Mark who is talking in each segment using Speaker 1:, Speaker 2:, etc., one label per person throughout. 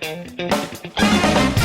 Speaker 1: Thank you.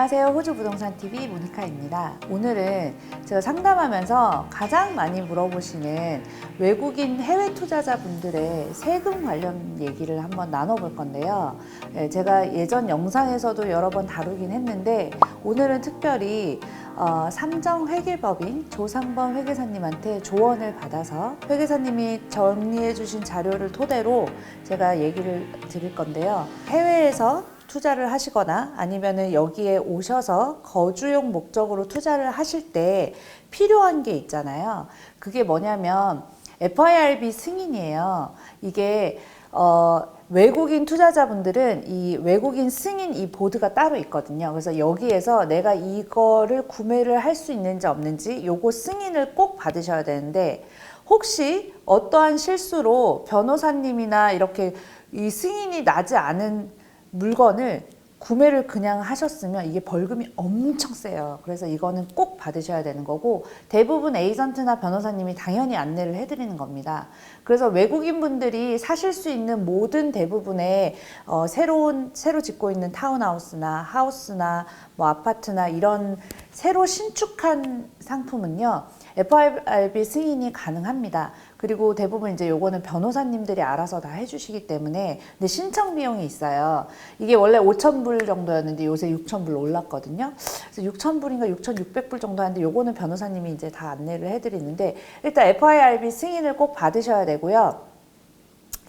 Speaker 1: 안녕하세요. 호주 부동산 TV 모니카입니다. 오늘은 제가 상담하면서 가장 많이 물어보시는 외국인 해외 투자자분들의 세금 관련 얘기를 한번 나눠볼 건데요. 네, 제가 예전 영상에서도 여러 번 다루긴 했는데 오늘은 특별히 어, 삼정 회계법인 조상범 회계사님한테 조언을 받아서 회계사님이 정리해 주신 자료를 토대로 제가 얘기를 드릴 건데요. 해외에서 투자를 하시거나 아니면은 여기에 오셔서 거주용 목적으로 투자를 하실 때 필요한 게 있잖아요. 그게 뭐냐면 FIRB 승인이에요. 이게 어, 외국인 투자자분들은 이 외국인 승인 이 보드가 따로 있거든요. 그래서 여기에서 내가 이거를 구매를 할 수 있는지 없는지 요거 승인을 꼭 받으셔야 되는데 혹시 어떠한 실수로 변호사님이나 이렇게 이 승인이 나지 않은 물건을 구매를 그냥 하셨으면 이게 벌금이 엄청 세요. 그래서 이거는 꼭 받으셔야 되는 거고 대부분 에이전트나 변호사님이 당연히 안내를 해드리는 겁니다. 그래서 외국인 분들이 사실 수 있는 모든 대부분의 어, 새로운 새로 짓고 있는 타운하우스나 하우스나 뭐 아파트나 이런 새로 신축한 상품은요. FIRB 승인이 가능합니다. 그리고 대부분 이제 요거는 변호사님들이 알아서 다 해주시기 때문에 근데 신청 비용이 있어요. 이게 원래 5,000불 정도였는데 요새 6,000불 올랐거든요. 그래서 6,000불인가 6,600불 정도 하는데 요거는 변호사님이 이제 다 안내를 해드리는데 일단 FIRB 승인을 꼭 받으셔야 되고요.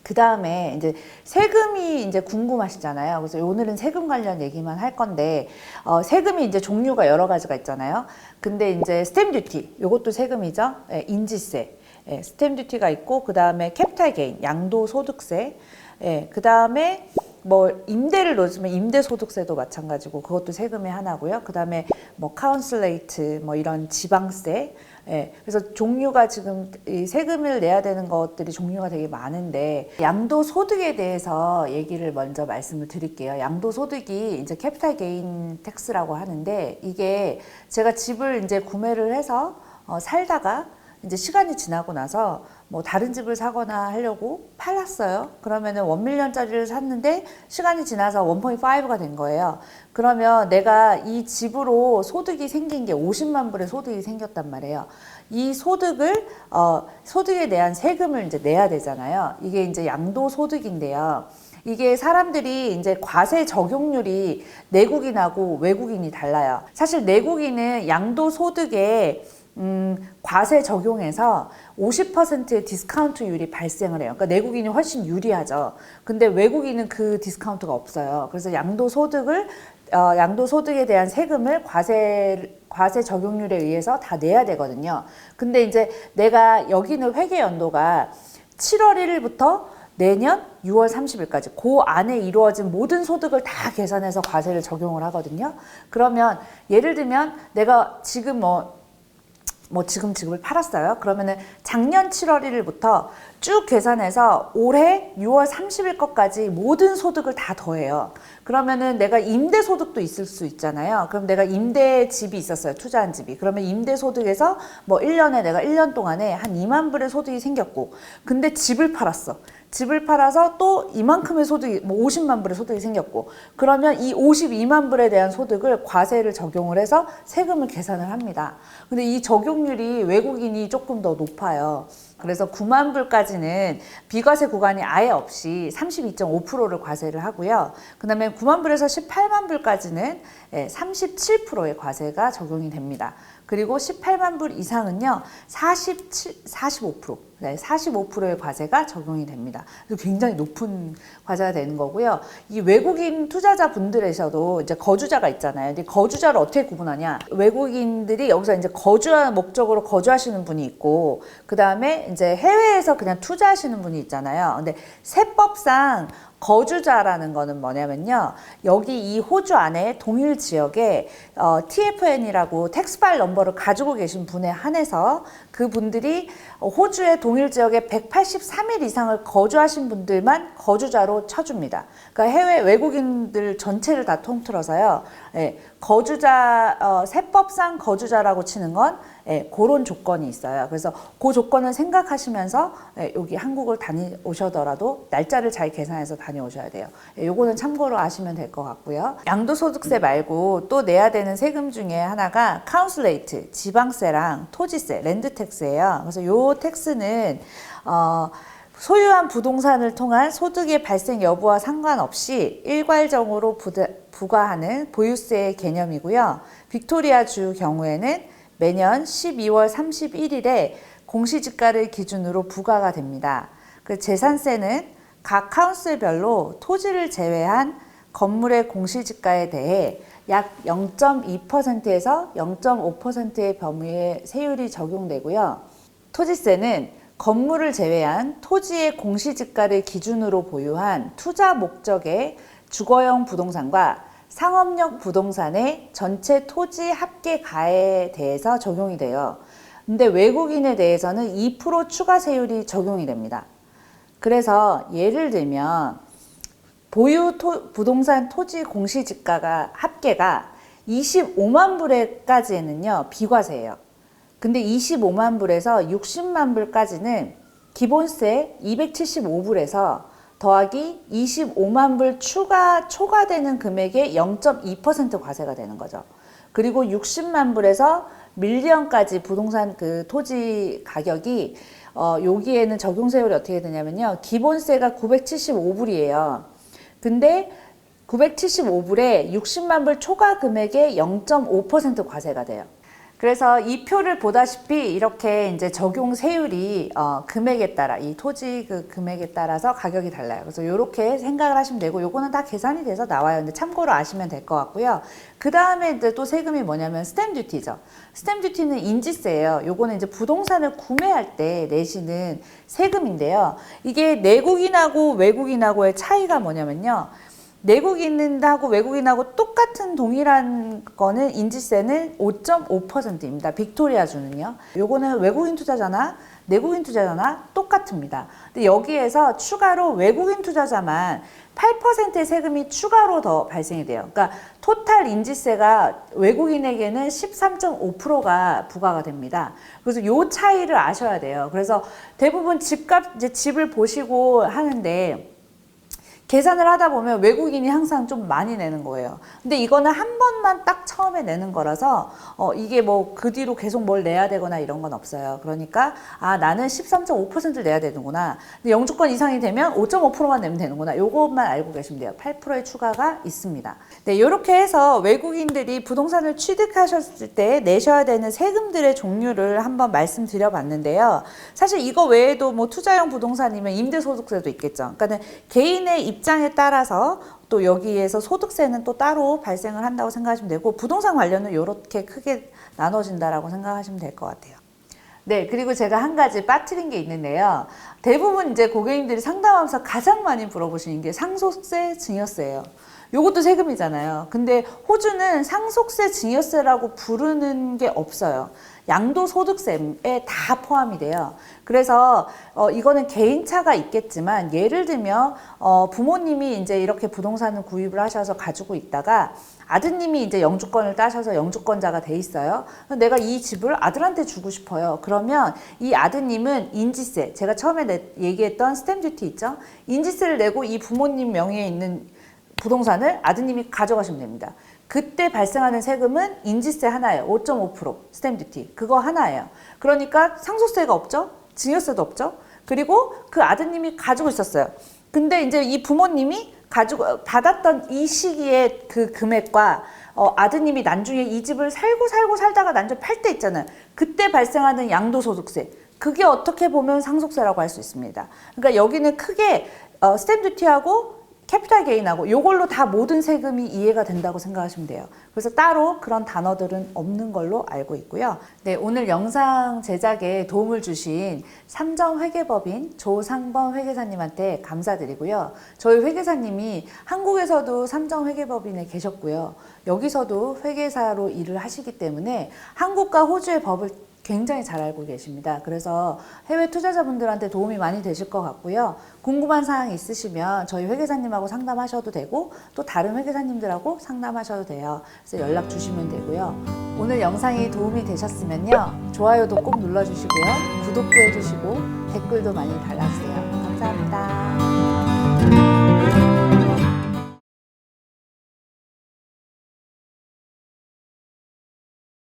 Speaker 1: 그 다음에 이제 세금이 이제 궁금하시잖아요. 그래서 오늘은 세금 관련 얘기만 할 건데, 어, 세금이 이제 종류가 여러 가지가 있잖아요. 근데 이제 스탬 듀티, 요것도 세금이죠. 예, 인지세. 예, 스탬 듀티가 있고, 그 다음에 캐피탈 게인, 양도 소득세. 예, 그 다음에 뭐 임대를 넣어주면 임대 소득세도 마찬가지고 그것도 세금의 하나고요. 그 다음에 뭐 카운슬레이트, 뭐 이런 지방세. 예, 그래서 종류가 지금 이 세금을 내야 되는 것들이 종류가 되게 많은데 양도 소득에 대해서 얘기를 먼저 말씀을 드릴게요. 양도 소득이 이제 캐피탈 게인 텍스라고 하는데 이게 제가 집을 이제 구매를 해서 어, 살다가 이제 시간이 지나고 나서 뭐 다른 집을 사거나 하려고 팔았어요. 그러면은 원밀리언짜리를 샀는데 시간이 지나서 1.5가 된 거예요. 그러면 내가 이 집으로 소득이 생긴 게 50만 불의 소득이 생겼단 말이에요. 이 소득을 어 소득에 대한 세금을 이제 내야 되잖아요. 이게 이제 양도 소득인데요. 이게 사람들이 이제 과세 적용률이 내국인하고 외국인이 달라요. 사실 내국인은 양도 소득에 음, 과세 적용해서 50%의 디스카운트율이 발생을 해요. 그러니까 내국인이 훨씬 유리하죠. 근데 외국인은 그 디스카운트가 없어요. 그래서 양도소득을 어, 양도소득에 대한 세금을 과세 과세 적용률에 의해서 다 내야 되거든요. 근데 이제 내가 여기는 회계 연도가 7월 1일부터 내년 6월 30일까지 그 안에 이루어진 모든 소득을 다 계산해서 과세를 적용을 하거든요. 그러면 예를 들면 내가 지금 뭐 뭐 지금 집을 팔았어요. 그러면은 작년 7월 1일부터 쭉 계산해서 올해 6월 30일 것까지 모든 소득을 다 더해요. 그러면은 내가 임대 소득도 있을 수 있잖아요. 그럼 내가 임대 집이 있었어요. 투자한 집이. 그러면 임대 소득에서 뭐 1년에 내가 1년 동안에 한 2만 불의 소득이 생겼고 근데 집을 팔았어. 집을 팔아서 또 이만큼의 소득이 뭐 50만 불의 소득이 생겼고 그러면 이 52만 불에 대한 소득을 과세를 적용을 해서 세금을 계산을 합니다. 근데 이 적용률이 외국인이 조금 더 높아요. 그래서 9만 불까지는 비과세 구간이 아예 없이 32.5%를 과세를 하고요. 그 다음에 9만 불에서 18만 불까지는 37%의 과세가 적용이 됩니다. 그리고 18만 불 이상은요, 47, 45%, 네, 45%의 과세가 적용이 됩니다. 그래서 굉장히 높은 과세가 되는 거고요. 이 외국인 투자자 분들에서도 이제 거주자가 있잖아요. 근데 거주자를 어떻게 구분하냐? 외국인들이 여기서 이제 거주한 목적으로 거주하시는 분이 있고, 그 다음에 이제 해외에서 그냥 투자하시는 분이 있잖아요. 근데 세법상 거주자라는 거는 뭐냐면요. 여기 이 호주 안에 동일 지역에 어, TFN이라고 텍스파일 넘버를 가지고 계신 분에 한해서 그 분들이 호주의 동일 지역에 183일 이상을 거주하신 분들만 거주자로 쳐줍니다. 그러니까 해외 외국인들 전체를 다 통틀어서요. 예, 거주자 어, 세법상 거주자라고 치는 건 예, 그런 조건이 있어요. 그래서 그 조건을 생각하시면서 예, 여기 한국을 다녀오셔더라도 날짜를 잘 계산해서 다녀오셔야 돼요. 예, 요거는 참고로 아시면 될 것 같고요. 양도소득세 말고 또 내야 되는 세금 중에 하나가 카운슬레이트, 지방세랑 토지세, 랜드택스예요. 그래서 요 텍스는 어, 소유한 부동산을 통한 소득의 발생 여부와 상관없이 일괄적으로 부과하는 보유세의 개념이고요. 빅토리아 주 경우에는 매년 12월 31일에 공시지가를 기준으로 부과가 됩니다. 그 재산세는 각 카운슬별로 토지를 제외한 건물의 공시지가에 대해 약 0.2%에서 0.5%의 범위의 세율이 적용되고요. 토지세는 건물을 제외한 토지의 공시지가를 기준으로 보유한 투자 목적의 주거용 부동산과 상업용 부동산의 전체 토지 합계 가에 대해서 적용이 돼요. 근데 외국인에 대해서는 2% 추가 세율이 적용이 됩니다. 그래서 예를 들면 보유 토- 부동산 토지 공시지가가 합계가 25만 불에까지는요 비과세예요. 근데 25만 불에서 60만 불까지는 기본세 275불에서 더하기 25만 불 추가 초과되는 금액의 0.2% 과세가 되는 거죠. 그리고 60만 불에서 밀리언까지 부동산 그 토지 가격이 어 여기에는 적용 세율이 어떻게 되냐면요. 기본세가 975불이에요. 근데 975불에 60만 불 초과 금액의 0.5% 과세가 돼요. 그래서 이 표를 보다시피 이렇게 이제 적용 세율이 어, 금액에 따라 이 토지 그 금액에 따라서 가격이 달라요. 그래서 이렇게 생각을 하시면 되고 요거는 다 계산이 돼서 나와요. 근데 참고로 아시면 될 것 같고요. 그 다음에 이제 또 세금이 뭐냐면 스탬 듀티죠. 스탬 듀티는 인지세예요. 요거는 이제 부동산을 구매할 때 내시는 세금인데요. 이게 내국인하고 외국인하고의 차이가 뭐냐면요. 내국인하고 외국인하고 똑같은 동일한 거는 인지세는 5.5%입니다. 빅토리아 주는요. 요거는 외국인 투자자나 내국인 투자자나 똑같습니다. 근데 여기에서 추가로 외국인 투자자만 8%의 세금이 추가로 더 발생이 돼요. 그러니까 토탈 인지세가 외국인에게는 13.5%가 부과가 됩니다. 그래서 요 차이를 아셔야 돼요. 그래서 대부분 집값 이제 집을 보시고 하는데 계산을 하다 보면 외국인이 항상 좀 많이 내는 거예요. 근데 이거는 한 번만 딱 처음에 내는 거라서 어 이게 뭐 그 뒤로 계속 뭘 내야 되거나 이런 건 없어요. 그러니까 아 나는 13.5%를 내야 되는구나. 근데 영주권 이상이 되면 5.5%만 내면 되는구나. 요것만 알고 계시면 돼요. 8%의 추가가 있습니다. 네, 이렇게 해서 외국인들이 부동산을 취득하셨을 때 내셔야 되는 세금들의 종류를 한번 말씀드려 봤는데요. 사실 이거 외에도 뭐 투자용 부동산이면 임대소득세도 있겠죠. 그러니까는 개인의 입 장에 따라서 또 여기에서 소득세는 또 따로 발생을 한다고 생각하시면 되고 부동산 관련은 이렇게 크게 나눠진다라고 생각하시면 될 것 같아요. 네, 그리고 제가 한 가지 빠뜨린 게 있는데요. 대부분 이제 고객님들이 상담하면서 가장 많이 물어보시는 게 상속세, 증여세예요. 요것도 세금이잖아요. 근데 호주는 상속세, 증여세라고 부르는 게 없어요. 양도소득세에 다 포함이 돼요. 그래서 어, 이거는 개인차가 있겠지만 예를 들면 어, 부모님이 이제 이렇게 부동산을 구입을 하셔서 가지고 있다가 아드님이 이제 영주권을 따셔서 영주권자가 돼 있어요. 내가 이 집을 아들한테 주고 싶어요. 그러면 이 아드님은 인지세, 제가 처음에 내, 얘기했던 스탬 듀티 있죠? 인지세를 내고 이 부모님 명의에 있는 부동산을 아드님이 가져가시면 됩니다. 그때 발생하는 세금은 인지세 하나예요. 5.5% 스탬 듀티. 그거 하나예요. 그러니까 상속세가 없죠? 증여세도 없죠? 그리고 그 아드님이 가지고 있었어요. 근데 이제 이 부모님이 가지고 받았던 이 시기의 그 금액과 어, 아드님이 나중에 이 집을 살고 살고 살다가 나중에 팔 때 있잖아요. 그때 발생하는 양도소득세. 그게 어떻게 보면 상속세라고 할 수 있습니다. 그러니까 여기는 크게 어, 스탬 듀티하고 캐피탈 게인하고 이걸로 다 모든 세금이 이해가 된다고 생각하시면 돼요. 그래서 따로 그런 단어들은 없는 걸로 알고 있고요. 네, 오늘 영상 제작에 도움을 주신 삼정회계법인 조상범 회계사님한테 감사드리고요. 저희 회계사님이 한국에서도 삼정회계법인에 계셨고요. 여기서도 회계사로 일을 하시기 때문에 한국과 호주의 법을 굉장히 잘 알고 계십니다. 그래서 해외 투자자분들한테 도움이 많이 되실 것 같고요. 궁금한 사항 있으시면 저희 회계사님하고 상담하셔도 되고 또 다른 회계사님들하고 상담하셔도 돼요. 그래서 연락 주시면 되고요. 오늘 영상이 도움이 되셨으면요. 좋아요도 꼭 눌러주시고요. 구독도 해주시고 댓글도 많이 달아주세요. 감사합니다.